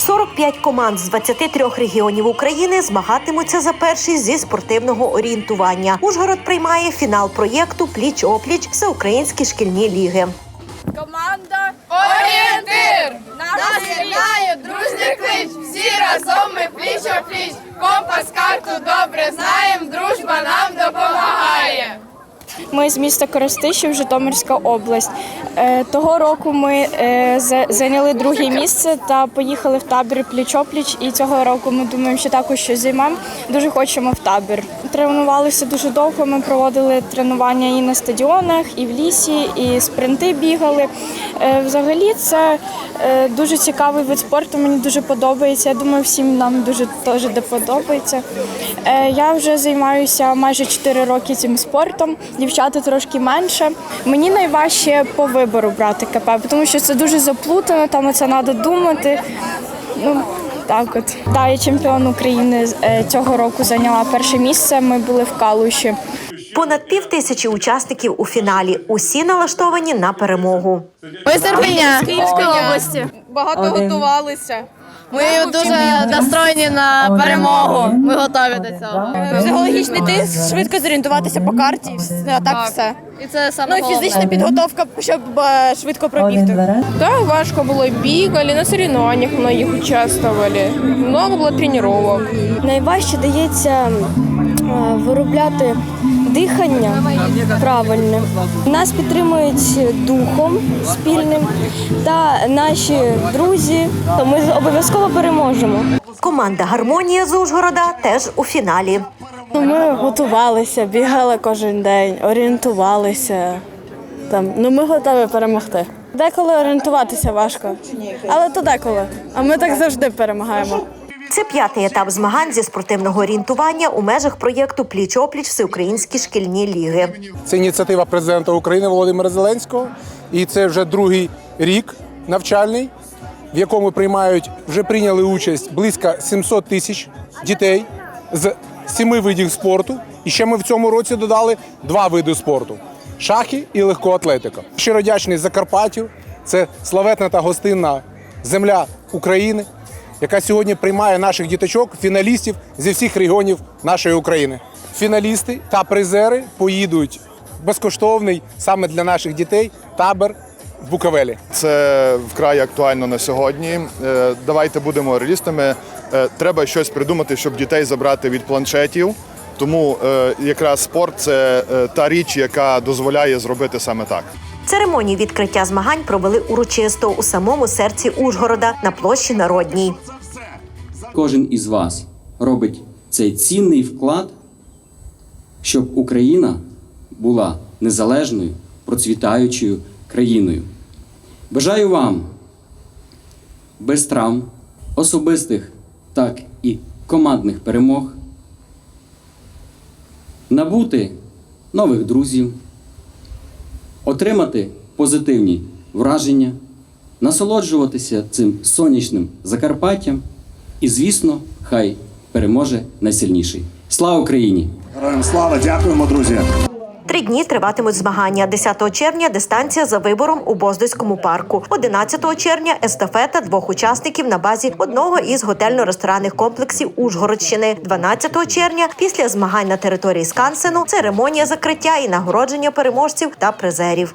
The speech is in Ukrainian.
45 команд з 23 регіонів України змагатимуться за перший зі спортивного орієнтування. Ужгород приймає фінал проєкту Пліч опліч всеукраїнські шкільні ліги. Команда Орієнтир! Нас єднає дружний клич! Всі разом ми пліч о пліч! Компас карту добре знаєм, дружба нам! Ми з міста Коростишів, Житомирська область. Е, Того року ми е, зайняли друге місце та поїхали в табір пліч-опліч. І цього року ми думаємо, що також щось займемо. Дуже хочемо в табір. Тренувалися дуже довго. Ми проводили тренування і на стадіонах, і в лісі, і спринти бігали. Е, Взагалі, це е, дуже цікавий вид спорту. Мені дуже подобається. Я думаю, всім нам дуже теж подобається. Е, Я вже займаюся майже 4 роки цим спортом. Дівчата трошки менше. Мені найважче по вибору брати КП, тому що це дуже заплутано, там це треба думати. Ну, так от. Та, я чемпіон України цього року зайняла перше місце. Ми були в Калуші. Понад пів тисячі учасників у фіналі. Усі налаштовані на перемогу. Ми з Ірпеня, Київської області. Багато готувалися. Ми дуже настроєні на перемогу. Ми готові до цього. Психологічний тиск, швидко зорієнтуватися по карті, а так все. І це саме Ну і фізична підготовка, щоб е, швидко пробігти. Да, важко было, бегали, на соревнованиях многих участвовали. Много было тренировок. Найважче дається е, виробляти дихання правильне. Нас підтримують духом спільним та наші друзі. То ми обов'язково переможемо. Команда Гармонія з Ужгорода теж у фіналі. Ми готувалися, бігали кожен день, орієнтувалися. Там, ну ми готові перемогти. Деколи орієнтуватися важко, але то деколи. А ми так завжди перемагаємо. Це п'ятий етап змагань зі спортивного орієнтування у межах проєкту Пліч опліч всеукраїнські шкільні ліги. Це ініціатива президента України Володимира Зеленського. І це вже другий рік навчальний, в якому приймають вже прийняли участь близько 700 тисяч дітей з семи видів спорту. І ще ми в цьому році додали два види спорту: шахи і легкоатлетика. Щиро вдячний Закарпаттю. Це славетна та гостинна земля України, яка сьогодні приймає наших діточок, фіналістів зі всіх регіонів нашої України. Фіналісти та призери поїдуть безкоштовний саме для наших дітей табір в Буковелі. Це вкрай актуально на сьогодні. Е, Давайте будемо реалістами. Е, Треба щось придумати, щоб дітей забрати від планшетів. Тому е, якраз спорт це та річ, яка дозволяє зробити саме так. Церемонію відкриття змагань провели урочисто у самому серці Ужгорода на площі Народній. Кожен із вас робить цей цінний вклад, щоб Україна була незалежною, процвітаючою країною. Бажаю вам без травм, особистих, так і командних перемог, набути нових друзів, отримати позитивні враження, насолоджуватися цим сонячним Закарпаттям і, звісно, хай переможе найсильніший. Слава Україні! Героям слава, дякуємо, друзі. Три дні триватимуть змагання. 10 червня дистанція за вибором у Боздойському парку. 11 червня естафета двох учасників на базі одного із готельно-ресторанних комплексів Ужгородщини. 12 червня після змагань на території Скансену церемонія закриття і нагородження переможців та призерів.